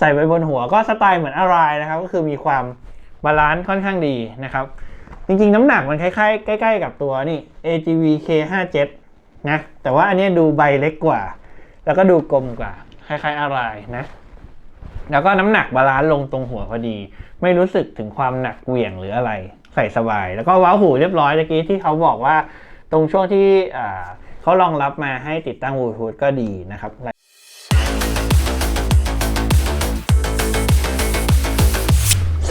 ใส่ไปบนหัวก็สไตล์เหมือนอะไรนะครับ ก็คือมีความบาลานซ์ค่อนข้างดีนะครับ จริงๆ น้ำหนักมันคล้ายๆใกล้ ๆ กับตัวนี่ AGV K57 นะ แต่ว่าอันนี้ดูใบเล็กกว่า แล้วก็ดูกลมกว่า คล้ายๆอะไรนะ แล้วก็น้ำหนักบาลานซ์ลงตรงหัวพอดี ไม่รู้สึกถึงความหนักเหวี่ยงหรืออะไร ใส่สบาย แล้วก็ว้าหูเรียบร้อยตะกี้ที่เขาบอกว่า ตรงช่วงที่เขารองรับมาให้ติดตั้งบลูทูธก็ดีนะครับ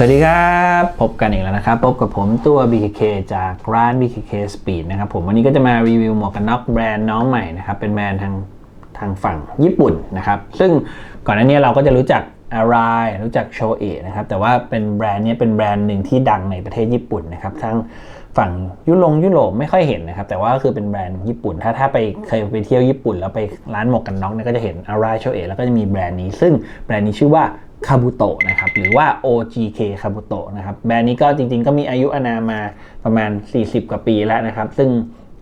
สวัสดีครับ พบกันอีกแล้วนะครับ พบกับผมตัว BKK จากร้าน BKK Speed นะครับผมวันนี้ก็จะมารีวิวหมวกกันน็อกแบรนด์น้องใหม่นะครับ เป็นแบรนด์ทางทางฝั่งญี่ปุ่นนะครับ ซึ่งก่อนหน้านี้เราก็จะรู้จักอารายรู้จักโชเอะนะครับ แต่ว่าเป็นแบรนด์นี้เป็นแบรนด์หนึ่งที่ดังในประเทศญี่ปุ่นนะครับทั้งฝั่งยุโรปยุโรปไม่ค่อยเห็นนะครับ แต่ว่าคือเป็นแบรนด์ญี่ปุ่น ถ้าถ้าไปเคยไปเที่ยวญี่ปุ่น แล้วไปร้านหมวกกันน็อกเนี่ยก็จะเห็นอารายโชเอะแล้วก็จะมีแบรนด์นี้ ซึ่งแบรนด์นี้ชื่อว่า คาบุโตะนะครับหรือว่า OGK คาบุโตะนะครับแบรนด์นี้ก็จริงๆ ก็มีอายุอานามาประมาณ 40 กว่าปีแล้วนะครับ ซึ่ง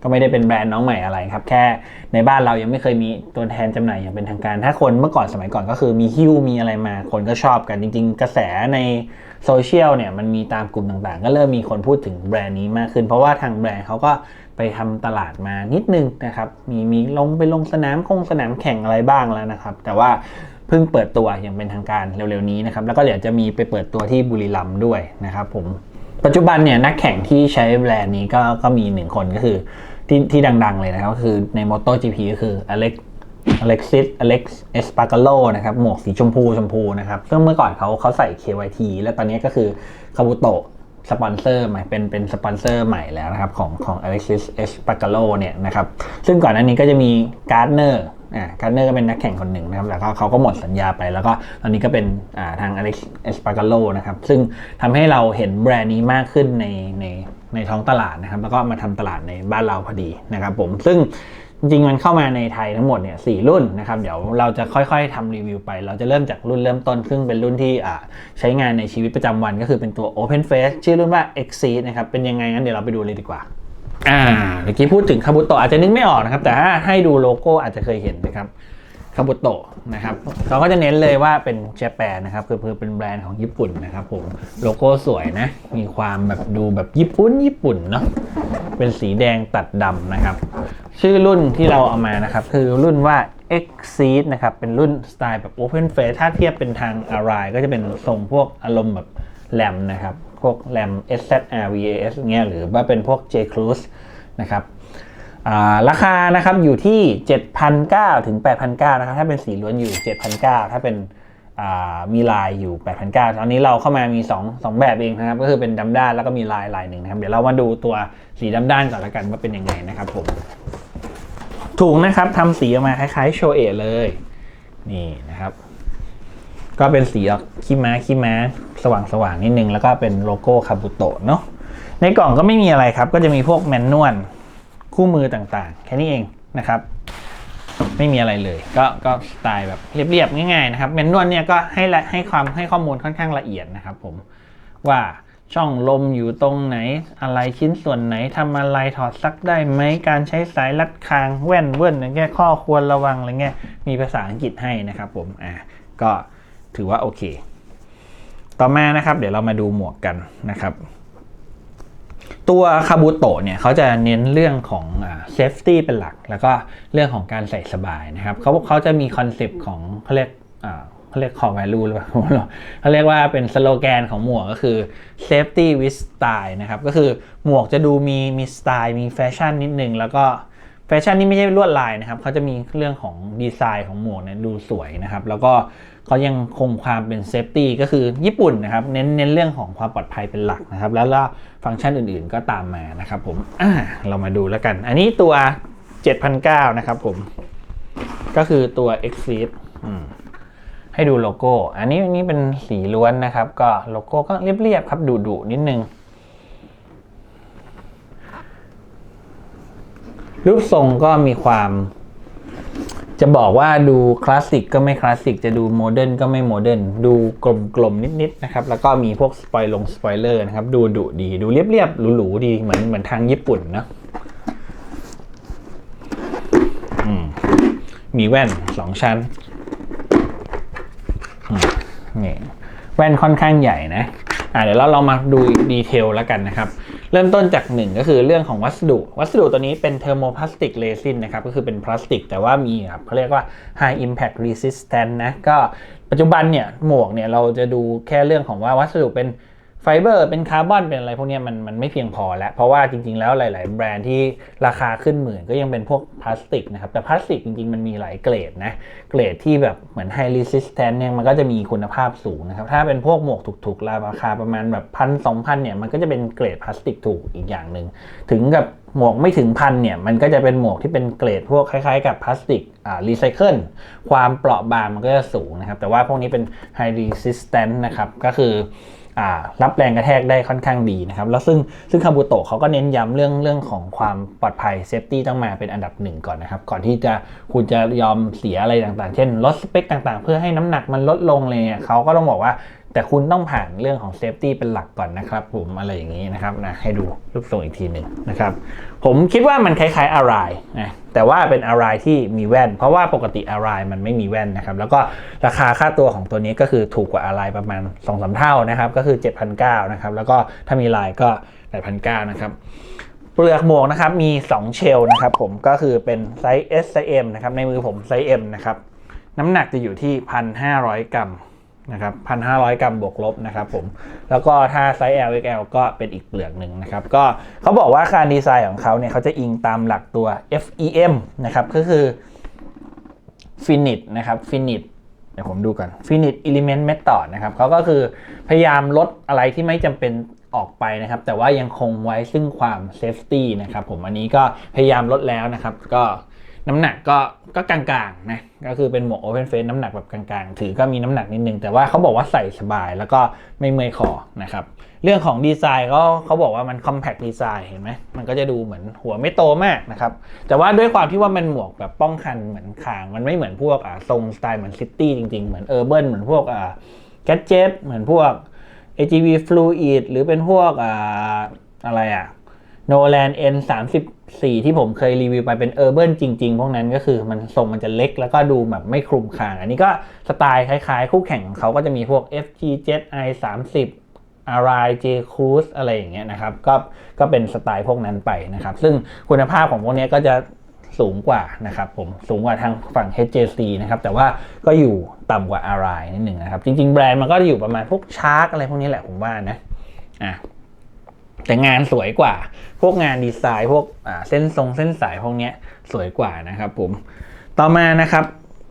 ก็ไม่ได้เป็นแบรนด์น้องใหม่อะไรครับ แค่ในบ้านเรายังไม่เคยมีตัวแทนจำหน่ายอย่างเป็นทางการ ถ้าคนเมื่อก่อนสมัยก่อนก็คือมีฮิ้วมีอะไรมา คนก็ชอบกันจริง ๆ กระแสในโซเชียลเนี่ยมันมีตามกลุ่มต่างๆ ก็เริ่มมีคนพูดถึงแบรนด์นี้มากขึ้น เพราะว่าทางแบรนด์เขาก็ไปทำตลาดมานิดนึงนะครับ มีมีลงไปลงสนามคงสนามแข่งอะไรบ้างแล้วนะครับ แต่ว่า เพิ่งเปิดตัวอย่างเป็นทางการเร็วๆนี้นะครับ แล้วก็เดี๋ยวจะมีไปเปิดตัวที่บุรีรัมย์ด้วยนะครับผมปัจจุบันเนี่ยนักแข่งที่ใช้แบรนด์นี้ก็ก็มีหนึ่งคนก็คือที่ที่ดังๆเลยนะครับก็คือใน MotoGP ก็คืออเล็กอเล็กซิสอเล็กซ์เอสปาเกโลนะครับหมวกสีชมพูชมพูนะครับซึ่งเมื่อก่อนเขาเขาใส่ KYT แล้วตอนนี้ก็คือคาบุโตะ สปอนเซอร์ใหม่เป็นเป็นสปอนเซอร์ใหม่แล้วนะครับของของ Alexis e s p a g a l o เนี่ยนะครับซึ่งก่อนหน้านี้ก็จะมีการ์ดเนอร์อ่าการ์ดเนอร์ก็เป็นนักแข่งคนหนึ่งนะครับแล้วก็เขาก็หมดสัญญาไป แล้วก็ตอนนี้ก็เป็นอ่าทาง Alex e s p a g a l o นะครับซึ่งทำให้เราเห็นแบรนด์นี้มากขึ้นในในในท้องตลาดนะครับแล้วก็มาทำตลาดในบ้านเราพอดีนะครับผมซึ่ง จริงมันเข้ามาในไทยทั้งหมดเนี่ยสรุ่นนะครับเดี๋ยวเราจะค่อยๆทำรีวิวไป เราจะเริ่มจากรุ่นเริ่มต้นซึ่งเป็นรุ่นที่ใช้งานในชีวิตประจำวันก็คือเป็นตัว Open Face ชื่อรุ่นว่า Exceed นะครับเป็นยังไงงั้นเดี๋ยวเราไปดูเลยดีกว่าอ่าเมื่อกี้พูดถึงคาบุโตอาจจะนึกไม่ออกนะครับแต่ถ้าให้ดูโลโก้อาจจะเคยเห็นนะครับ คาบุโตะนะครับเราก็จะเน้นเลยว่าเป็นเจแปนนะครับคือคือเป็นแบรนด์ของญี่ปุ่นนะครับผมโลโก้สวยนะ มีความแบบดูแบบญี่ปุ่นญี่ปุ่นเนาะเป็นสีแดงตัดดำนะครับ ชื่อรุ่นที่เราเอามานะครับ คือรุ่นว่า Exceed นะครับ เป็นรุ่นสไตล์แบบ Open Face ถ้าเทียบเป็นทาง Arai ก็จะเป็นทรงพวกอารมณ์แบบแรมนะครับ พวกแรม SZR VAS เงี้ยหรือว่าเป็นพวก J Cruise นะครับ ราคานะครับอยู่ที่ 7,900ถึง8,900นะครับถ้าเป็นสีล้วนอยู่ 7,900ถ้าเป็นมีลายอยู่ 8,900ตอนนี้เราเข้ามามี 2 2 แบบเองนะครับ ก็คือเป็นดำด้านแล้วก็มีลายลายหนึ่งนะครับ เดี๋ยวเรามาดูตัวสีดำด้านก่อนละกันว่าเป็นยังไงนะครับผมถุงนะครับทำสีออกมาคล้ายๆโชเอะเลย นี่นะครับ ก็เป็นสีออกขี้ม้าขี้ม้าสว่างสว่างๆนิดนึง แล้วก็เป็นโลโก้คาบุโตะเนาะในกล่องก็ไม่มีอะไรครับ ก็จะมีพวกแมนนวล คู่มือต่างๆ แค่นี้เองนะครับ ไม่มีอะไรเลย ก็ก็สไตล์แบบเรียบๆง่ายๆนะครับแมนนวลเนี่ยก็ให้ให้ความให้ข้อมูลค่อนข้างละเอียดนะครับ ผมว่าช่องลมอยู่ตรงไหน อะไรชิ้นส่วนไหนทำอะไรถอดซักได้ไหมการใช้สายรัดคางแว่นเว่นอะไรเงี้ยข้อควรระวังอะไรเงี้ยมีภาษาอังกฤษให้นะครับผมอ่าก็ถือว่าโอเค ต่อมานะครับ เดี๋ยวเรามาดูหมวกกันนะครับ ตัวคาบูโตะเนี่ยเขาจะเน้นเรื่องของเซฟตี้เป็นหลัก แล้วก็เรื่องของการใส่สบายนะครับเขาเขาจะมีคอนเซปต์ของเขาเรียกเขาเรียกคอ r e value หรือเปล่าเขาเรียกว่าเป็นสโลแกนของหมวกก็คือ safety with style นะครับ ก็คือหมวกจะดูมีมีสไตล์มีแฟชั่นนิดนึง แล้วก็ แฟชั่นนี่ไม่ใช่ลวดลายนะครับเขาจะมีเรื่องของดีไซน์ของหมวกเนี่ยดูสวยนะครับ แล้วก็เขายังคงความเป็นเซฟตี้ก็คือญี่ปุ่นนะครับ เน้นเน้นเรื่องของความปลอดภัยเป็นหลักนะครับ แล้วก็ฟังก์ชันอื่นๆก็ตามมานะครับผมเรามาดูแล้วกัน อันนี้ตัว 7,900นะครับผม ก็คือตัว Exceed ให้ดูโลโก้ อันนี้นนี้เป็นสีล้วนนะครับ ก็โลโก้ก็เรียบๆครับดุๆนิดนึง รูปทรงก็มีความ จะบอกว่าดูคลาสสิกก็ไม่คลาสสิกจะดูโมเดิร์นก็ไม่โมเดิร์นดูกลมๆนิดๆนะครับ แล้วก็มีพวกสปอยลงสปอยเลอร์นะครับ ดูดุดีดูเรียบๆหรูๆดีเหมือนเหมือนทางญี่ปุ่นนะมีแว่นสองชั้นนี่แว่นค่อนข้างใหญ่นะอ่าเดี๋ยวเราเรามาดูดีเทลแล้วกันนะครับ เริ่มต้นจากหนึ่งก็คือเรื่องของวัสดุ วัสดุตัวนี้เป็นเทอร์โมพลาสติกเรซินนะครับก็คือเป็นพลาสติก แต่ว่ามีครับเขาเรียกว่า high impact resistant นะก็ปัจจุบันเนี่ยหมวกเนี่ยเราจะดูแค่เรื่องของว่าวัสดุเป็น ไฟเบอร์เป็นคาร์บอนเป็นอะไรพวกนี้มันมันไม่เพียงพอแล้ว เพราะว่าจริงๆแล้วหลาย ๆ แบรนด์ที่ราคาขึ้นหมื่นก็ยังเป็นพวกพลาสติกนะครับ แต่พลาสติกจริง ๆ มันมีหลายเกรดนะ เกรดที่แบบเหมือน high resistant เนี่ยมันก็จะมีคุณภาพสูงนะครับ ถ้าเป็นพวกหมวกถูก ๆ ราคาประมาณแบบพันสองพันเนี่ยมันก็จะเป็นเกรดพลาสติกถูกอีกอย่างหนึ่งถึงกับหมวกไม่ถึงพันเนี่ยมันก็จะเป็นหมวกที่เป็นเกรดพวกคล้ายๆ กับพลาสติกอ่ารีไซเคิลความเปราะบางมันก็จะสูงนะครับ แต่ว่าพวกนี้เป็น high resistant นะครับก็คือ รับแรงกระแทกได้ค่อนข้างดีนะครับ แล้วซึ่งซึ่งคาบูโตะเขาก็เน้นย้ำเรื่องเรื่องของความปลอดภัยเซฟตี้ต้องมาเป็นอันดับหนึ่งก่อนนะครับ ก่อนที่จะคุณจะยอมเสียอะไรต่างๆ เช่นลดสเปคต่างๆ เพื่อให้น้ำหนักมันลดลงเลยเนี่ยเขาก็ต้องบอกว่า แต่คุณต้องผ่านเรื่องของเซฟตี้เป็นหลักก่อนนะครับ ผมอะไรอย่างนี้นะครับนะให้ดูรูปทรงอีกทีหนึ่งนะครับ ผมคิดว่ามันคล้ายๆอะไรนะแต่ว่าเป็นอะไรที่มีแว่น เพราะว่าปกติอะไรมันไม่มีแว่นนะครับ แล้วก็ราคาค่าตัวของตัวนี้ก็คือถูกกว่าอะไรประมาณ2อสเท่านะครับ ก็คือ 7,900นะครับ แล้วก็ถ้ามีลายก็8,900นะครับเปลือกหมวกนะครับมี 2 เชลนะครับผมก็คือเป็นไซส์ S ไซส์ M นะครับในมือผมไซส์ M นะครับน้ำหนักจะอยู่ที่ 1,500 กรัม นะครับ1,500 กรัมบวกลบนะครับผม แล้วก็ถ้าไซส์ L XL ก็เป็นอีกเปลือกหนึ่งนะครับ ก็เขาบอกว่าการดีไซน์ของเขาเนี่ยเขาจะอิงตามหลักตัว FEM นะครับ ก็คือ Finite นะครับ Finite เดี๋ยวผมดูก่อน Finite Element Method นะครับเขาก็คือพยายามลดอะไรที่ไม่จำเป็นออกไปนะครับ แต่ว่ายังคงไว้ซึ่งความ Safety นะครับผม อันนี้ก็พยายามลดแล้วนะครับ ก็ น้ำหนักก็ก็กลางๆนะก็คือเป็นหมวก Open Face น้ำหนักแบบกลางๆ ถือก็มีน้ำหนักนิดนึงแต่ว่าเขาบอกว่าใส่สบายแล้วก็ไม่เมื่อยคอนะครับเรื่องของดีไซน์ก็เขาบอกว่ามัน compact design เห็นไหมมันก็จะดูเหมือนหัวไม่โตมากนะครับแต่ว่าด้วยความที่ว่ามันหมวกแบบป้องกันเหมือนคาง มันไม่เหมือนพวกอ่าทรงสไตล์เหมือนซิตี้จริงๆ เหมือนเออร์เบิร์นเหมือนพวกอ่าแก d เจ็ตเหมือนพวก AGV Fluid หรือเป็นพวกอ่าอะไรอะ Nolan N 3 4ที่ผมเคยรีวิวไปเป็นเออร์เบิร์นจริง ๆ พวกนั้นก็คือมันทรงมันจะเล็กแล้วก็ดูแบบไม่คลุมคางอันนี้ก็สไตล์คล้ายๆ คู่แข่งของเขาก็จะมีพวก FG Jet I 30 r i J Cruise อะไรอย่างเงี้ยนะครับก็ก็เป็นสไตล์พวกนั้นไปนะครับ ซึ่งคุณภาพของพวกนี้ก็จะสูงกว่านะครับผมสูงกว่าทางฝั่ง HJC นะครับแต่ว่าก็อยู่ต่ำกว่า RI นิดหนึ่งนะครับ จริง ๆ แบรนด์มันก็อยู่ประมาณพวกชาร์กอะไรพวกนี้แหละผมว่านะอะ แต่งานสวยกว่า พวกงานดีไซน์พวกเส้นทรงเส้นสายพวกนี้สวยกว่านะครับผม ต่อมานะครับ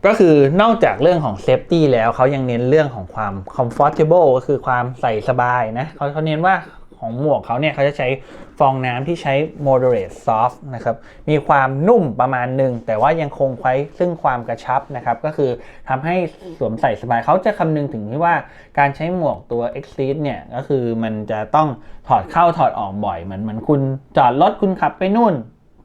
ก็คือนอกจากเรื่องของเซฟตี้แล้วเขายังเน้นเรื่องของความ comfortable ก็คือความใส่สบายนะเขาเขาเน้นว่า ของหมวกเขาเนี่ยเขาจะใช้ฟองน้ำที่ใช้ moderate soft นะครับ มีความนุ่มประมาณหนึ่ง แต่ว่ายังคงไว้ซึ่งความกระชับนะครับ ก็คือทำให้สวมใส่สบายเขาจะคำนึงถึงที่ว่าการใช้หมวกตัว e x c e e d เนี่ยก็คือมันจะต้องถอดเข้าถอดออกบ่อยเหมือนเหมือนคุณจอดรถคุณขับไปนู่น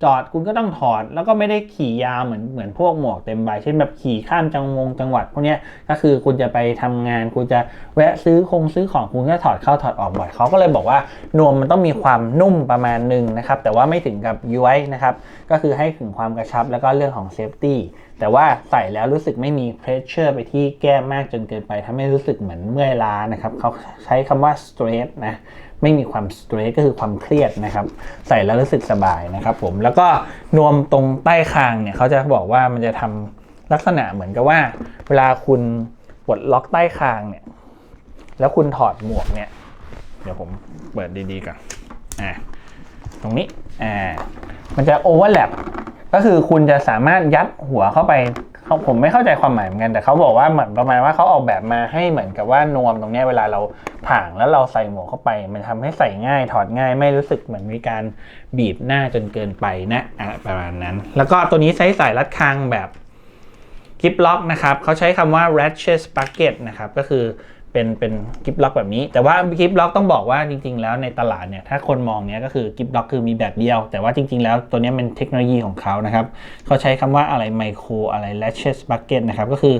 จอดคุณก็ต้องถอด แล้วก็ไม่ได้ขี่ยาวเหมือนเหมือนพวกหมวกเต็มใบ เช่นแบบขี่ข้ามจังวงจังหวัดพวกนี้ก็คือคุณจะไปทำงาน คุณจะแวะซื้อคงซื้อของคุณก็ถอดเข้าถอดออกบ่อยเขาก็เลยบอกว่านวมมันต้องมีความนุ่มประมาณหนึ่งนะครับ แต่ว่าไม่ถึงกับย้วยนะครับก็คือให้ถึงความกระชับแล้วก็เรื่องของเซฟตี้แต่ว่าใส่แล้วรู้สึกไม่มีเพรสเชอร์ไปที่แก้มมากจนเกินไปทำให้รู้สึกเหมือนเมื่อยล้านะครับเขาใช้คำว่า stress นะ ไม่มีความสเตรสก็คือความเครียดนะครับ ใส่แล้วรู้สึกสบายนะครับผมแล้วก็นวมตรงใต้คางเนี่ยเขาจะบอกว่ามันจะทำลักษณะเหมือนกับว่า เวลาคุณปลดล็อกใต้คางเนี่ย แล้วคุณถอดหมวกเนี่ย เดี๋ยวผมเปิดดีๆก่อนอ่าตรงนี้อ่ามันจะโอเวอร์แลปก็คือคุณจะสามารถยัดหัวเข้าไป เขาผมไม่เข้าใจความหมายเหมือนกันแต่เขาบอกว่าเหมือนประมาณว่าเขาออกแบบมาให้เหมือนกับว่านวมตรงนี้เวลาเราถ่างแล้วเราใส่หมวกเข้าไป มันทำให้ใส่ง่ายถอดง่ายไม่รู้สึกเหมือนมีการบีบหน้าจนเกินไปนะอะประมาณนั้น แล้วก็ตัวนี้ใช้สายรัดคางแบบกิปล็อกนะครับเขาใช้คำว่า ratchet bucket นะครับก็คือ เป็นเป็นกิฟล็อกแบบนี้ แต่ว่ากิฟล็อกต้องบอกว่าจริง ๆ แล้วในตลาดเนี่ยถ้าคนมองเนี้ยก็คือกิฟล็อกคือมีแบบเดียว แต่ว่าจริง ๆ แล้วตัวนี้เป็นเทคโนโลยีของเขานะครับเขาใช้คำว่าอะไรไมโครอะไร latches bucket นะครับก็คือ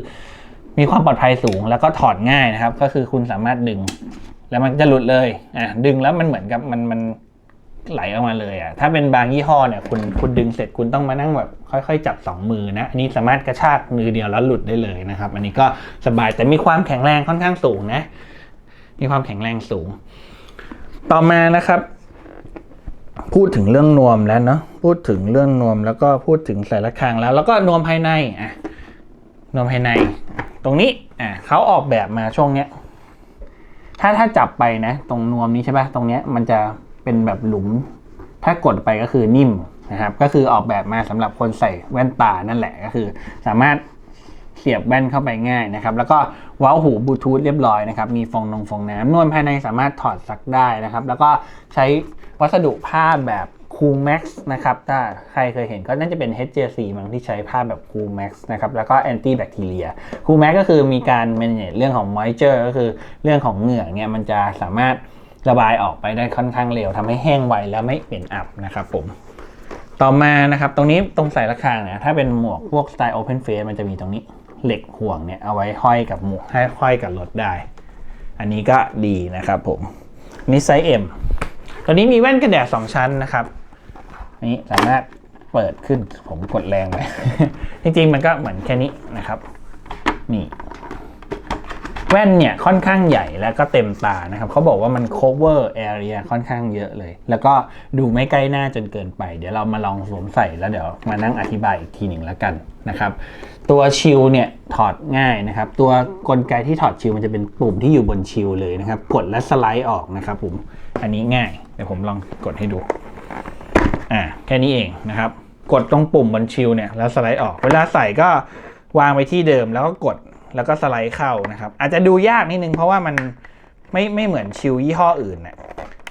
มีความปลอดภัยสูงแล้วก็ถอดง่ายนะครับ ก็คือคุณสามารถดึง แล้วมันจะหลุดเลยอะดึงแล้วมันเหมือนกับมันมัน ไหลออกมาเลยอะถ้าเป็นบางยี่ห้อเนี่ยคุณคุณดึงเสร็จคุณต้องมานั่งแบบค่อย ๆ จับ 2 มือนะอันนี้สามารถกระชากมือเดียวแล้วหลุดได้เลยนะครับ อันนี้ก็สบายแต่มีความแข็งแรงค่อนข้างสูงนะ มีความแข็งแรงสูง ต่อมานะครับ พูดถึงเรื่องนวมแล้วเนาะพูดถึงเรื่องนวมแล้วก็พูดถึงสายระฆังแล้ว แล้วก็นวมภายในอะนวมภายใน ตรงนี้อะเขาออกแบบมาช่วงเนี้ยถ้าถ้าจับไปนะ ตรงนวมนี้ใช่ปะตรงเนี้ยมันจะ เป็นแบบหลุม ถ้ากดไปก็คือนิ่มนะครับ ก็คือออกแบบมาสำหรับคนใส่แว่นตานั่นแหละก็คือ สามารถเสียบแว่นเข้าไปง่ายนะครับ แล้วก็ว้าหูบลูทูธเรียบร้อยนะครับ มีฟองนงฟองน้ำนวมภายในสามารถถอดซักได้นะครับ แล้วก็ใช้วัสดุผ้าแบบ Cool Max นะครับ ถ้าใครเคยเห็นก็น่าจะเป็น HJC มั้งที่ใช้ผ้าแบบ Cool Max นะครับ แล้วก็ anti bacteria Cool Max ก็คือมีการ manage เรื่องของ moisture ก็คือเรื่องของเหงื่อเนี่ยมันจะสามารถ ระบายออกไปได้ค่อนข้างเร็วทำให้แห้งไวแล้วไม่เป็นอับนะครับผมต่อมานะครับตรงนี้ตรงใส่ระฆังเนี่ยถ้าเป็นหมวกพวกสไตล์ Open Face มันจะมีตรงนี้เหล็กห่วงเนี่ยเอาไว้ห้อยกับหมวกให้ห้อยกับรถได้ อันนี้ก็ดีนะครับผมนนี่ไซส์ M ตัวนี้มีแว่นกันแดด2ชั้นนะครับนนี้สามารถเปิดขึ้นผมกดแรงไปจริงๆมันก็เหมือนแค่นี้นะครับ นี่ แว่นเนี่ยค่อนข้างใหญ่แล้วก็เต็มตานะครับเขาบอกว่ามัน cover area ค่อนข้างเยอะเลย แล้วก็ดูไม่ใกล้หน้าจนเกินไป เดี๋ยวเรามาลองสวมใส่แล้วเดี๋ยวมานั่งอธิบายอีกทีหนึ่งแล้วกันนะครับ ตัวชิลเนี่ยถอดง่ายนะครับ ตัวกลไกที่ถอดชิลมันจะเป็นปุ่มที่อยู่บนชิลเลยนะครับ กดและสไลด์ออกนะครับผมอันนี้ง่ายเดี๋ยวผมลองกดให้ดูอ่าแค่นี้เองนะครับ กดตรงปุ่มบนชิลเนี่ยแล้วสไลด์ออก เวลาใส่ก็วางไว้ที่เดิมแล้วก็กด แล้วก็สไลด์เข้านะครับ อาจจะดูยากนิดนึงเพราะว่ามันไม่ไม่เหมือนชิลยี่ห้ออื่นนะ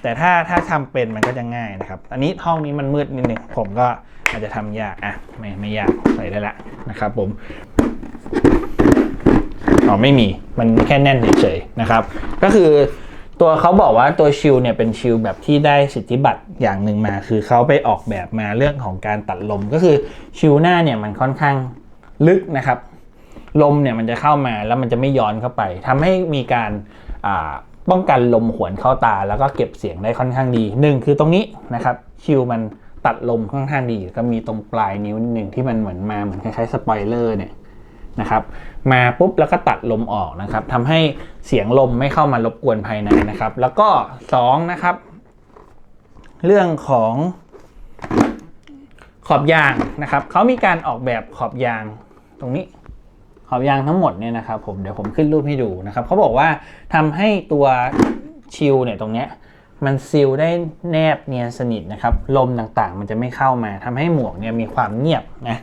แต่ถ้าถ้าทำเป็นมันก็จะง่ายนะครับ อันนี้ห้องนี้มันมืดนิดนึงผมก็อาจจะทำยากอะไม่ไม่ยากใส่ได้ละนะครับ ผมอ๋อไม่มีมันแค่แน่นเฉยๆนะครับ ก็คือตัวเขาบอกว่าตัวชิลเนี่ยเป็นชิลแบบที่ได้สิทธิบัตรอย่างหนึ่งมา คือเขาไปออกแบบมาเรื่องของการตัดลมก็คือชิลหน้าเนี่ยมันค่อนข้างลึกนะครับ ลมเนี่ยมันจะเข้ามาแล้วมันจะไม่ย้อนเข้าไปทำให้มีการป้องกันลมหวนเข้าตา แล้วก็เก็บเสียงได้ค่อนข้างดีหนึ่งคือตรงนี้นะครับชิลมันตัดลมค่อนข้างดี ก็มีตรงปลายนิ้วนิดหนึ่งที่มันเหมือนมาเหมือนคล้ายๆสปอยเลอร์เนี่ยนะครับมาปุ๊บแล้วก็ตัดลมออกนะครับทำให้เสียงลมไม่เข้ามารบกวนภายในนะครับ แล้วก็2นะครับเรื่องของขอบยางนะครับเขามีการออกแบบขอบยางตรงนี้ ขอบยางทั้งหมดเนี่ยนะครับผมเดี๋ยวผมขึ้นรูปให้ดูนะครับเขาบอกว่าทำให้ตัวชิลเนี่ยตรงเนี้ยมันซีลได้แนบเนียนสนิทนะครับลมต่างๆ มันจะไม่เข้ามาทำให้หมวกเนี่ยมีความเงียบนะ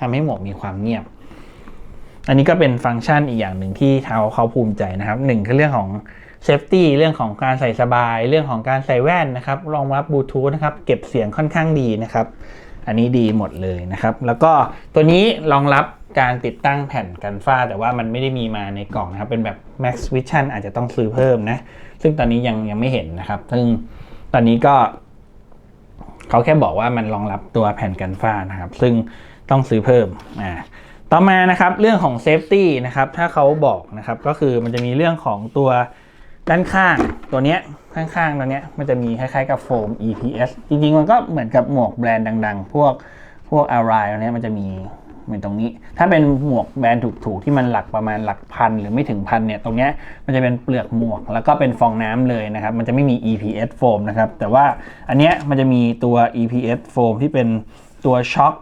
ทำให้หมวกมีความเงียบ อันนี้ก็เป็นฟังก์ชันอีกอย่างหนึ่งที่เขาเขาภูมิใจนะครับหนึ่งคือเรื่องของเซฟตี้เรื่องของการใส่สบาย เรื่องของการใส่แว่นนะครับรองรับบลูทูธนะครับเก็บเสียงค่อนข้างดีนะครับ อันนี้ดีหมดเลยนะครับ แล้วก็ตัวนี้รองรับ การติดตั้งแผ่นกันฝ้า แต่ว่ามันไม่ได้มีมาในกล่องนะครับ เป็นแบบ Max Vision อาจจะต้องซื้อเพิ่มนะ ซึ่งตอนนี้ยังยังไม่เห็นนะครับ ซึ่งตอนนี้ก็ เขาแค่บอกว่ามันรองรับตัวแผ่นกันฝ้านะครับ ซึ่งต้องซื้อเพิ่มอ่าต่อมานะครับเรื่องของเซฟตี้นะครับถ้าเขาบอกนะครับก็คือมันจะมีเรื่องของตัวด้านข้างตัวเนี้ยข้างๆตัวเนี้ยมันจะมีคล้ายๆกับโฟม EPS จริงๆ มันก็เหมือนกับหมวกแบรนด์ดัง ๆ พวกพวกอารายเนี้ยมันจะมี เหมือนตรงนี้ ถ้าเป็นหมวกแบรนด์ถูกๆที่มันหลักประมาณหลักพันหรือไม่ถึงพันเนี่ยตรงเนี้ยมันจะเป็นเปลือกหมวก แล้วก็เป็นฟองน้ำเลยนะครับมันจะไม่มี EPS โฟมนะครับแต่ว่าอันเนี้ยมันจะมีตัว EPS โฟมที่เป็นตัวช็อค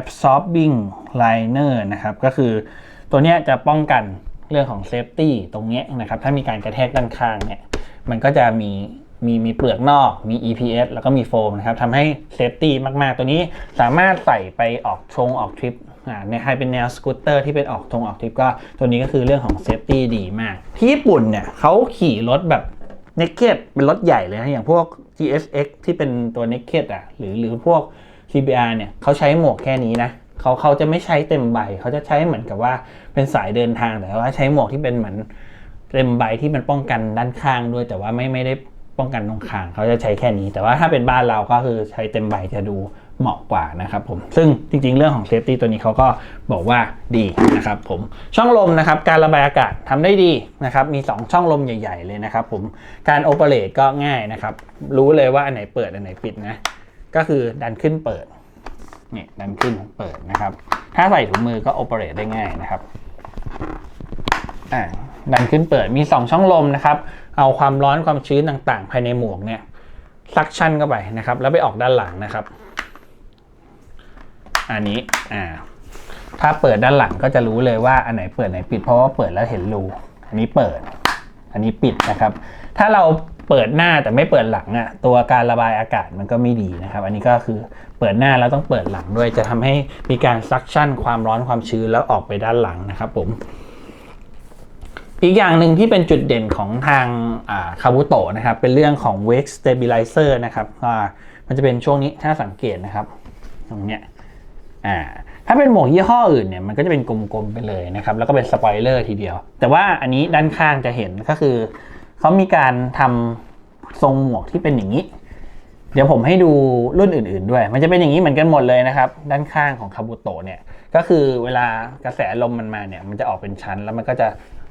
absorbing liner นะครับก็คือตัวเนี้ยจะป้องกันเรื่องของ safety ตรงเนี้ยนะครับถ้ามีการกระแทกด้านข้างเนี่ยมันก็จะมีมีมีเปลือกนอก มี EPS แล้วก็มีโฟมนะครับทำให้ safety มาก ๆ ตัวนี้สามารถใส่ไปออกชงออกทริป ในใครเป็นแนวสกูตเตอร์ที่เป็นออกทงออกทริปก็ตัวนี้ก็คือเรื่องของ safety ดีมาก ที่ญี่ปุ่นเนี่ยเขาขี่รถแบบ naked เป็นรถใหญ่เลยนะอย่างพวก GSX ที่เป็นตัว naked อะหรือหรือพวก CBR เนี่ยเขาใช้หมวกแค่นี้นะเขาเขาจะไม่ใช้เต็มใบ เขาจะใช้เหมือนกับว่าเป็นสายเดินทางแต่ว่าใช้หมวกที่เป็นเหมือนเต็มใบที่มันป้องกันด้านข้างด้วย แต่ว่าไม่ไม่ได้ป้องกันตรงคางเขาจะใช้แค่นี้ แต่ว่าถ้าเป็นบ้านเราก็คือใช้เต็มใบจะดู เหมาะกว่านะครับผมซึ่งจริงๆ เรื่องของเซฟตี้ตัวนี้เขาก็บอกว่าดีนะครับผมช่องลมนะครับการระบายอากาศทำได้ดีนะครับมี 2 ช่องลมใหญ่ ๆ เลยนะครับผมการโอเปเรตก็ง่ายนะครับรู้เลยว่าอันไหนเปิดอันไหนปิดนะก็คือดันขึ้นเปิดนี่ดันขึ้นเปิดนะครับ ถ้าใส่ถุงมือก็โอเปเรตได้ง่ายนะครับอ่าดันขึ้นเปิดมี 2 ช่องลมนะครับ เอาความร้อนความชื้นต่างๆ ภายในหมวกเนี่ยซักชั่นเข้าไปนะครับ แล้วไปออกด้านหลังนะครับ อันนี้อ่าถ้าเปิดด้านหลังก็จะรู้เลยว่าอันไหนเปิดไหนปิดเพราะว่าเปิดแล้วเห็นรูอันนี้เปิด อันนี้ปิดนะครับ ถ้าเราเปิดหน้าแต่ไม่เปิดหลังอะตัวการระบายอากาศมันก็ไม่ดีนะครับ อันนี้ก็คือเปิดหน้าแล้วต้องเปิดหลังด้วยจะทำให้มีการซักชั่นความร้อนความชื้นแล้วออกไปด้านหลังนะครับผมอีกอย่างหนึ่งที่เป็นจุดเด่นของทางคาบุโตะนะครับ เป็นเรื่องของ wake stabilizer นะครับมันจะเป็นช่วงนี้ถ้าสังเกตนะครับ ตรงเนี้ย อ่าถ้าเป็นหมวกยี่ห้ออื่นเนี่ยมันก็จะเป็นกลมๆไปเลยนะครับ แล้วก็เป็นสปอยเลอร์ทีเดียว แต่ว่าอันนี้ด้านข้างจะเห็นก็คือ เขามีการทำทรงหมวกที่เป็นอย่างนี้ เดี๋ยวผมให้ดูรุ่นอื่น ๆด้วย มันจะเป็นอย่างนี้เหมือนกันหมดเลยนะครับ ด้านข้างของคาบุโตะเนี่ยก็คือเวลากระแสลมมันมาเนี่ยมันจะออกเป็นชั้นแล้วมันก็จะ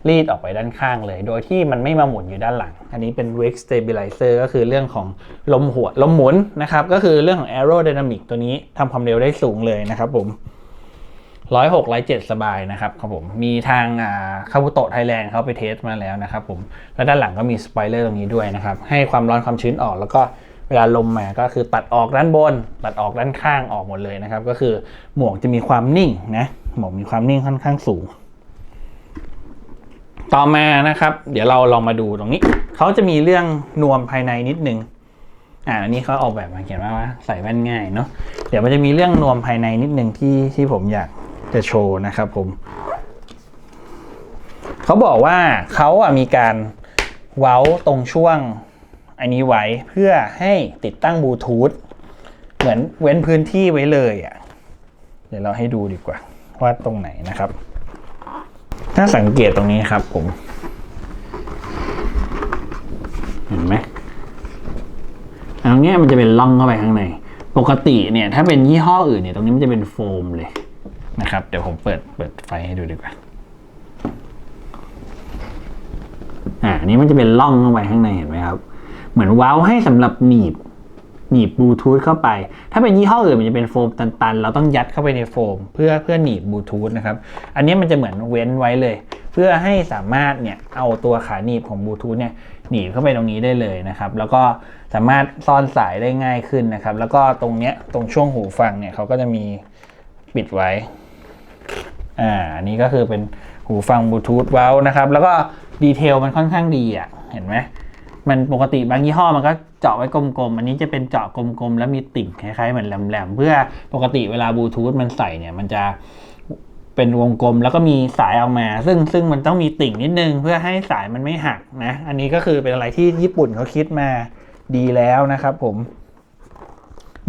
รีดออกไปด้านข้างเลย โดยที่มันไม่มาหมุนอยู่ด้านหลัง อันนี้เป็น wake stabilizer ก็คือเรื่องของลมหัวลมหมุนนะครับ ก็คือเรื่องของ aerodynamic ตัวนี้ทำความเร็วได้สูงเลยนะครับผมร้อยหกร้อยเจ็ดสบายนะครับครับผมมีทางคาบุโตะไทยแลนด์เขาไปเทสมาแล้วนะครับผมแล้วด้านหลังก็มีสปอยเลอร์ตรงนี้ด้วยนะครับ ให้ความร้อนความชื้นออกแล้วก็เวลาลมมาก็คือตัดออกด้านบน ตัดออกด้านข้างออกหมดเลยนะครับ ก็คือหมวกจะมีความนิ่งนะหมวกมีความนิ่งค่อนข้างสูง ต่อมานะครับ เดี๋ยวเราลองมาดูตรงนี้ เขาจะมีเรื่องนวมภายในนิดนึงอ่าอันนี้เขาออกแบบมาเขียนว่าใส่แว่นง่ายเนาะเดี๋ยวมันจะมีเรื่องนวมภายในนิดนึงที่ที่ผมอยากจะโชว์นะครับผมเขาบอกว่าเขาอะมีการเว้าตรงช่วงอันนี้ไว้เพื่อให้ติดตั้งบลูทูธเหมือนเว้นพื้นที่ไว้เลยอะเดี๋ยวเราให้ดูดีกว่าว่าตรงไหนนะครับ ถ้าสังเกตตรงนี้ครับผม เห็นไหมตรงเนี้ยมันจะเป็นร่องเข้าไปข้างใน ปกติเนี่ย ถ้าเป็นยี่ห้ออื่นเนี่ย ตรงนี้มันจะเป็นโฟมเลยนะครับ เดี๋ยวผมเปิดเปิดไฟให้ดูดีกว่า อ่าอันนี้มันจะเป็นร่องเข้าไปข้างในเห็นไหมครับ เหมือนว้าให้สำหรับหนีบ หนีบบลูทูธเข้าไป ถ้าเป็นยี่ห้ออื่นมันจะเป็นโฟมตันๆ เราต้องยัดเข้าไปในโฟม เพื่อเพื่อหนีบบลูทูธนะครับ อันนี้มันจะเหมือนเว้นไว้เลย เพื่อให้สามารถเนี่ยเอาตัวขาหนีบของบลูทูธเนี่ยหนีบเข้าไปตรงนี้ได้เลยนะครับ แล้วก็สามารถซ่อนสายได้ง่ายขึ้นนะครับ แล้วก็ตรงเนี้ยตรงช่วงหูฟังเนี่ยเขาก็จะมีปิดไว้ อ่า อันนี้ก็คือเป็นหูฟังบลูทูธเว้านะครับ แล้วก็ดีเทลมันค่อนข้างดีอะ เห็นไหม มันปกติบางยี่ห้อมันก็เจาะไว้กลมๆ อันนี้จะเป็นเจาะกลมๆ แล้วมีติ่งคล้ายๆเหมือนแหลมๆ เพื่อปกติเวลาบลูทูธมันใส่เนี่ยมันจะเป็นวงกลมแล้วก็มีสายออกมา ซึ่งซึ่งมันต้องมีติ่งนิดนึง เพื่อให้สายมันไม่หักนะ อันนี้ก็คือเป็นอะไรที่ญี่ปุ่นเขาคิดมาดีแล้วนะครับผม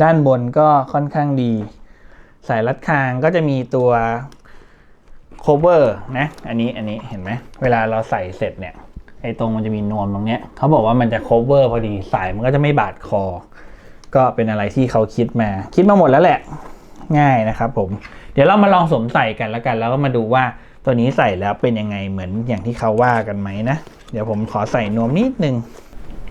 ด้านบนก็ค่อนข้างดี สายรัดคางก็จะมีตัว cover นะ อันนี้อันนี้เห็นไหมเวลาเราใส่เสร็จเนี่ย ไอ้ตรงมันจะมีนวมตรงเนี้ยเขาบอกว่ามันจะ cover พอดีสายมันก็จะไม่บาดคอ ก็เป็นอะไรที่เขาคิดมา คิดมาหมดแล้วแหละ ง่ายนะครับผม เดี๋ยวเรามาลองสวมใส่กันแล้วกัน แล้วก็มาดูว่าตัวนี้ใส่แล้วเป็นยังไงเหมือนอย่างที่เขาว่ากันไหมนะ เดี๋ยวผมขอใส่นวมนิดนึง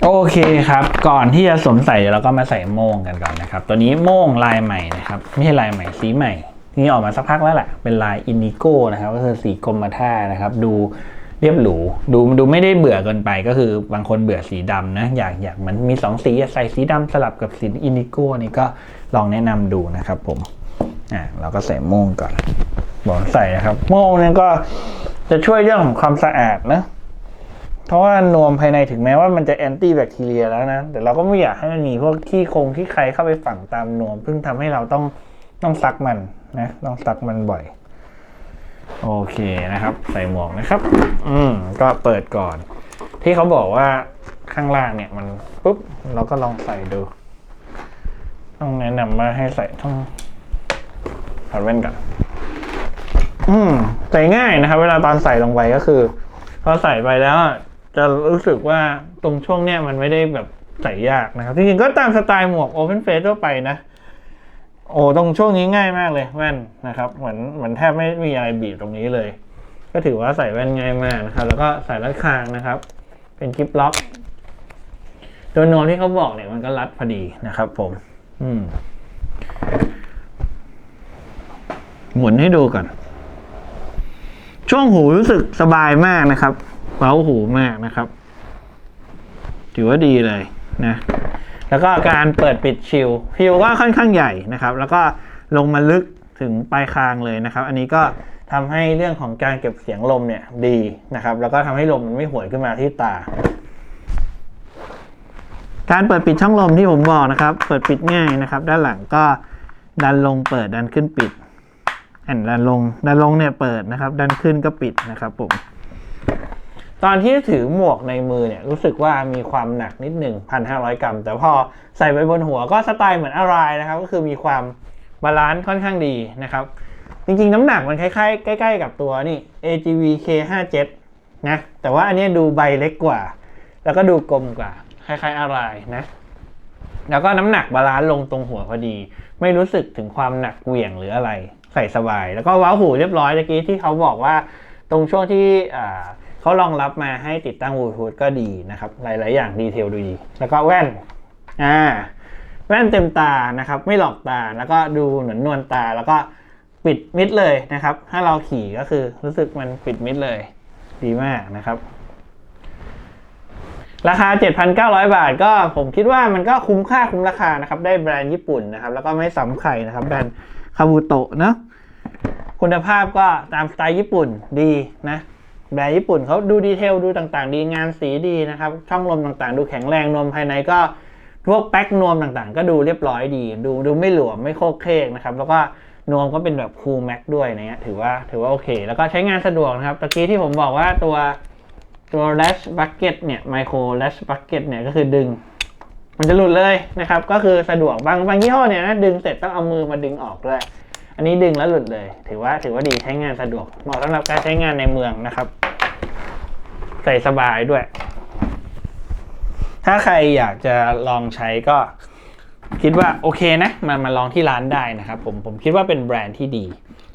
โอเคครับ ก่อนที่จะสวมใส่เดี๋ยวเราก็มาใส่โม่งกันก่อนนะครับ ตัวนี้โม่งลายใหม่นะครับ ไม่ใช่ลายใหม่สีใหม่ที่ออกมาสักพักแล้วแหละเป็นลายอินดิโก้นะครับ ก็คือสีกรมท่านะครับ ดู เรียบหรูดูดูไม่ได้เบื่อเกินไปก็คือบางคนเบื่อสีดำนะ อยากอยากมันมีสองสีใส่สีดำสลับกับสีอินดิโก้นี่ก็ลองแนะนำดูนะครับผมอ่าเราก็ใส่โม่งก่อนบอกใส่นะครับ โม่งนี่ก็จะช่วยเรื่องของความสะอาดนะเพราะว่านวมภายในถึงแม้ว่ามันจะแอนตี้แบคทีเรียแล้วนะ แต่เราก็ไม่อยากให้มันมีพวกขี้โครงขี้ใครเข้าไปฝังตามนวม เพิ่งทำให้เราต้องต้องซักมันนะต้องซักมันบ่อย โอเคนะครับ ใส่หมวกนะครับ อืมก็เปิดก่อน ที่เขาบอกว่าข้างล่างเนี่ยมันปุ๊บเราก็ลองใส่ดู ต้องแนะนำว่าให้ใส่ต้องถอดแว่นก่อนอืมใส่ง่ายนะครับ เวลาตอนใส่ลงไปก็คือพอใส่ไปแล้วจะรู้สึกว่าตรงช่วงเนี้ยมันไม่ได้แบบใส่ยากนะครับจริงๆก็ตามสไตล์หมวก Open Face ทั่วไปนะ โอ้ตรงช่วงนี้ง่ายมากเลยแว่นนะครับ เหมือนเหมือนแทบไม่มีอะไรบีบตรงนี้เลย ก็ถือว่าใส่แว่นง่ายมากนะครับ แล้วก็ใส่รัดคางนะครับ เป็นกิฟล็อก ตัวนวมที่เขาบอกเนี่ยมันก็รัดพอดีนะครับ ผม อืมหมุนให้ดูก่อน ช่วงหูรู้สึกสบายมากนะครับเบาหูมากนะครับ ถือว่าดีเลยนะ แล้วก็การเปิดปิดชิลชิลก็ค่อนข้างใหญ่นะครับ แล้วก็ลงมาลึกถึงปลายคางเลยนะครับ อันนี้ก็ทำให้เรื่องของการเก็บเสียงลมเนี่ยดีนะครับ แล้วก็ทำให้ลมมันไม่หวยขึ้นมาที่ตา การเปิดปิดช่องลมที่ผมบอกนะครับ เปิดปิดง่ายนะครับ ด้านหลังก็ดันลงเปิดดันขึ้นปิดแอนดันลงดันลงเนี่ยเปิดนะครับ ดันขึ้นก็ปิดนะครับผม ตอนที่ถือหมวกในมือเนี่ยรู้สึกว่ามีความหนักนิดหนึ่งพันห้าร้อยกรัม แต่พอใส่ไปบนหัวก็สไตล์เหมือนอะไรนะครับ ก็คือมีความบาลานซ์ค่อนข้างดีนะครับ จริงๆ น้ำหนักมันคล้ายๆใกล้ ๆ กับตัวนี่ AGV K57 นะแต่ว่าอันนี้ดูใบเล็กกว่า แล้วก็ดูกลมกว่า คล้ายๆอะไรนะ แล้วก็น้ำหนักบาลานซ์ลงตรงหัวพอดี ไม่รู้สึกถึงความหนักเหวี่ยงหรืออะไร ใส่สบาย แล้วก็ว้าหูเรียบร้อยเมื่อกี้ที่เขาบอกว่าตรงช่วงที่อ่า เขารองรับมาให้ติดตั้งบลูทูธก็ดีนะครับ หลาย ๆ อย่างดีเทลดูดี แล้วก็แว่นอ่าแว่นเต็มตานะครับ ไม่หลอกตาแล้วก็ดูเหมือนนวลตาแล้วก็ปิดมิดเลยนะครับ ถ้าเราขี่ก็คือรู้สึกมันปิดมิดเลย ดีมากนะครับ ราคา 7,900 บาทก็ผมคิดว่ามันก็คุ้มค่าคุ้มราคานะครับ ได้แบรนด์ญี่ปุ่นนะครับ แล้วก็ไม่ซ้ำใครนะครับ แบรนด์คาบูโตะเนอะคุณภาพก็ตามสไตล์ญี่ปุ่นดีนะ แบรนด์ญี่ปุ่นเขาดูดีเทลดูต่างๆ ดีงานสีดีนะครับ ช่องลมต่างๆ ดูแข็งแรงนวมภายในก็พวกแป๊กนวมต่างๆ ก็ดูเรียบร้อยดี ดูดูไม่หลวมไม่โคกเคกนะครับ แล้วก็นวมก็เป็นแบบคูลแม็กด้วยนะเนี้ยถือว่าถือว่าโอเค แล้วก็ใช้งานสะดวกนะครับตะกี้ที่ผมบอกว่าตัวตัว lash bucket เนี่ย micro lash bucket เนี่ยก็คือดึง มันจะหลุดเลยนะครับ ก็คือสะดวกบางบางยี่ห้อเนี่ยนะดึงเสร็จต้องเอามือมาดึงออกด้วยอันนี้ดึงแล้วหลุดเลย ถือว่าถือว่าดีใช้งานสะดวกเหมาะสำหรับการใช้งานในเมืองนะครับ ใส่สบายด้วย ถ้าใครอยากจะลองใช้ก็คิดว่าโอเคนะมามาลองที่ร้านได้นะครับผมผมคิดว่าเป็นแบรนด์ที่ดี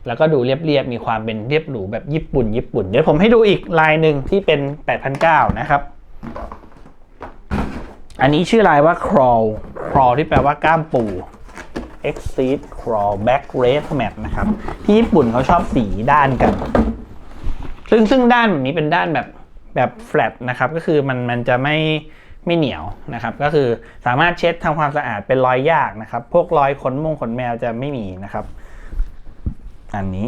แล้วก็ดูเรียบๆมีความเป็นเรียบหรูแบบญี่ปุ่น ญี่ปุ่น เดี๋ยวผมให้ดูอีกลายหนึ่งที่เป็น 8,900 นะครับ อันนี้ชื่อลายว่า crawl crawl ที่แปลว่าก้ามปู exceed crawl back red mat นะครับ ที่ญี่ปุ่นเขาชอบสีด้านกัน ซึ่งซึ่งด้านแบบนี้เป็นด้านแบบ แบบ flat นะครับก็คือมันมันจะไม่ไม่เหนียวนะครับ ก็คือสามารถเช็ดทำความสะอาดเป็นรอยยากนะครับ พวกรอยขนมงขนแมวจะไม่มีนะครับ อันนี้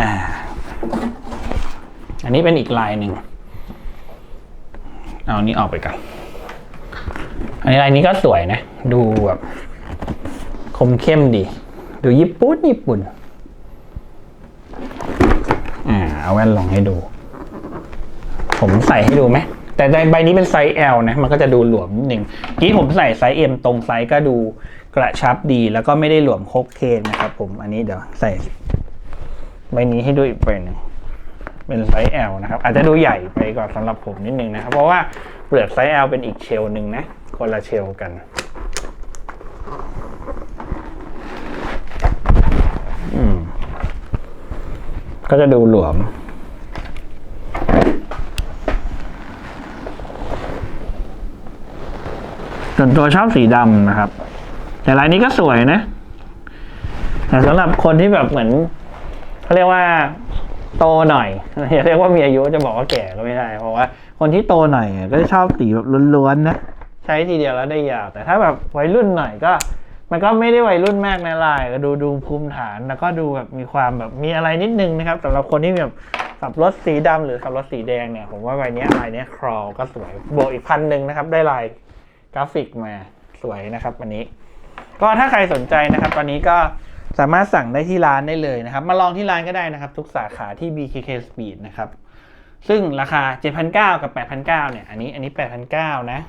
อ่าอันนี้เป็นอีกลายหนึ่งเอาอันนี้ออกไปก่อนอันนี้ลายนี้ก็สวยนะ ดูแบบคมเข้มดี ดูญี่ปุ่นญี่ปุ่น อ่า เอาแว่นลองให้ดู ผมใส่ให้ดูไหมแต่ในใบนี้เป็นไซส์ L นะ มันก็จะดูหลวมนิดนึงกี้ผมใส่ไซส์ M ตรงไซส์ก็ดูกระชับดี แล้วก็ไม่ได้หลวมโคกเคนนะครับผม อันนี้เดี๋ยวใส่ใบนี้ให้ดูอีกใบหนึ่งเป็นไซส์ L นะครับ อาจจะดูใหญ่ไปก่อนสำหรับผมนิดนึงนะครับ เพราะว่าเปลือกไซส์ L เป็นอีกเชลหนึ่งนะ คนละเชลกัน ก็จะดูหลวม ส่วนตัวชอบสีดำนะครับ แต่ลายนี้ก็สวยนะ แต่สำหรับคนที่แบบเหมือนเขาเรียกว่าโตหน่อยอย่าเรียกว่ามีอายุจะบอกว่าแก่ก็ไม่ได้เพราะว่าคนที่โตหน่อยก็จะชอบสีแบบล้วนๆนะ ใช้ทีเดียวแล้วได้ยาว แต่ถ้าแบบวัยรุ่นหน่อยก็ มันก็ไม่ได้วัยรุ่นมากในลายก็ดูดูภูมิฐาน แล้วก็ดูแบบมีความแบบมีอะไรนิดนึงนะครับสำหรับคนที่แบบขับรถสีดำหรือขับรถสีแดงเนี่ย ผมว่าใบนี้ลายเนี้ยครอก็สวยบวกอีกพันหนึ่งนะครับ ได้ลายกราฟิกมาสวยนะครับวันนี้ ก็ถ้าใครสนใจนะครับ ตอนนี้ก็สามารถสั่งได้ที่ร้านได้เลยนะครับ มาลองที่ร้านก็ได้นะครับ ทุกสาขาที่ BKK Speed นะครับ ซึ่งราคา 7,900 กับ 8,900 เนี่ย อันนี้ อันนี้ 8,900 นะ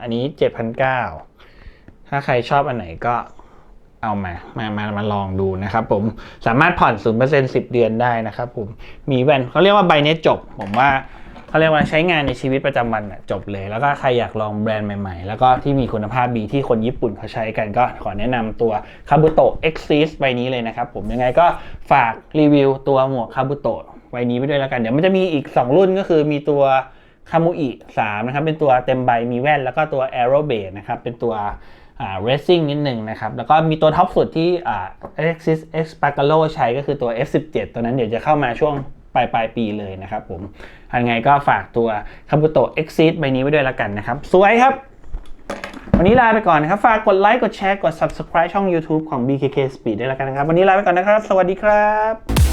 อันนี้ 7,900 ถ้าใครชอบอันไหนก็เอามา มา มา มาลองดูนะครับผม สามารถผ่อน 0% 10 เดือนได้นะครับผม มีแว่นเขาเรียกว่าใบเนี้จบ ผมว่าเขาเรียกว่าใช้งานในชีวิตประจำวันจบเลย แล้วก็ใครอยากลองแบรนด์ใหม่ๆ แล้วก็ที่มีคุณภาพดีที่คนญี่ปุ่นเขาใช้กันก็ขอแนะนำตัวคาบุโตะ X Series ใบนี้เลยนะครับผมยังไงก็ฝากรีวิวตัวหมวกคาบุโตะใบนี้ไปด้วยแล้วกัน เดี๋ยวมันจะมีอีก 2 รุ่นก็คือมีตัวคามูอิ3นะครับเป็นตัวเต็มใบมีแว่นแล้วก็ตัว Aero b a s e นะครับเป็นตัว อ่า racing นิดหนึ่งนะครับ แล้วก็มีตัวท็อปสุดที่อ่า Alexis X p a r g a l o ใช้ก็คือตัว F17 ตัวนั้นเดี๋ยวจะเข้ามาช่วงปลายปลายปีเลยนะครับผมยังไงก็ฝากตัวคาบุโตะ X Series ใบนี้ไว้ด้วยล้วกันนะครับ สวยครับ วันนี้ลาไปก่อนนะครับ ฝากกดไลค์กดแชร์กด subscribe ช่อง YouTube ของ BKK Speed ด้วยล้วกันนะครับ วันนี้ลาไปก่อนนะครับ สวัสดีครับ